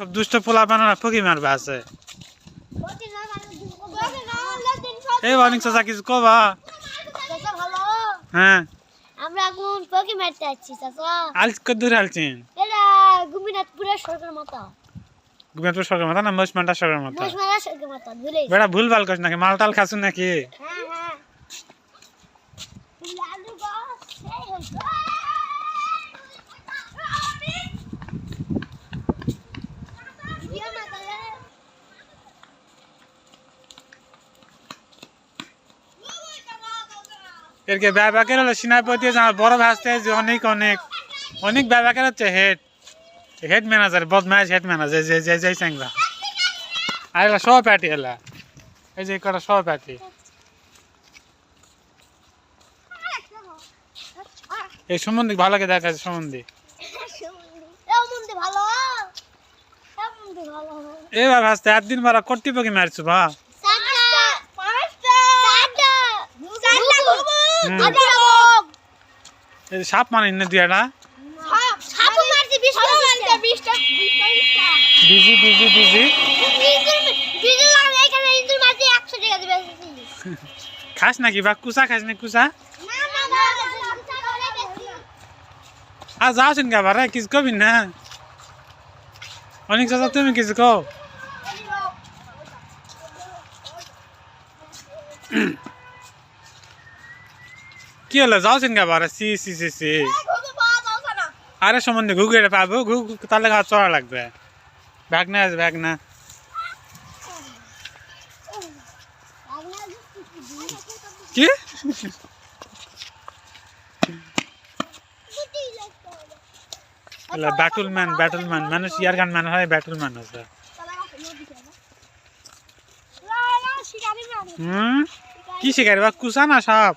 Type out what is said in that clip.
সব দুষ্ট পোলা বানানা ফকি মারবা আছে। এই অনেক চাচা কিছু কবা হ্যাঁ। আমরা এখন পকি মারতে যাচ্ছি চাচা। আলচ কদ্দুর হালছেন এটা গুমিনাথপুরের সরকার মাতা গুমেরপুর সরকার মাথা না মহিষমান্ডা সরকার মাথা? মশমারা সরকার মাতা ভুলে বেটা ভুল ভালো করছ নাকি মাল টাল খাসু নাকি? হ্যাঁ। এরকে ব্যাবাকের হলো সিনাপতি আমার বড় ভাসতে যে অনেক অনেক অনেক ব্যাবাকের হচ্ছে হেড হেড ম্যানেজার বদমাইশ হেড ম্যানেজার যে যে যে স্যাংরা আর এগুলা সব প্যাটি এলা এই যে কটা সব প্যাটি। এই সম্বন্ধে ভালো লাগে দেখা যায় সম্বন্ধে এবার ভাসতে একদিন মারা কর্তৃপক্ষে মারছু বা সাপ মানে না দুয়াটা সাপ সাপ মারছি 20 টা 20 টা 20 টা বিজি বিজি। বিজি বিজুল লাগে এখানে ইন্দুর মারছি 100 টাকা দিবে খাস নাকি বা কুসা খাস না কুসা আর যাওছেন গা বারে কিছু কবি না? অনেক চাচা তুমি কিছু কও? কি হলো যাওছেন গা বারে সি সি সি সি আরে সম্বন্ধে ঘুঘুরে পাবো ঘুঘু তাহলে গা চড়া লাগবে ব্যাগ না আছে ব্যাগ না কি ব্যাটুল ম্যান ব্যাটুল ম্যান মানুষ ইয়ার গান ম্যান হয় ব্যাটুল ম্যান আছে হুম কি শিকারি বা কুসা না সাপ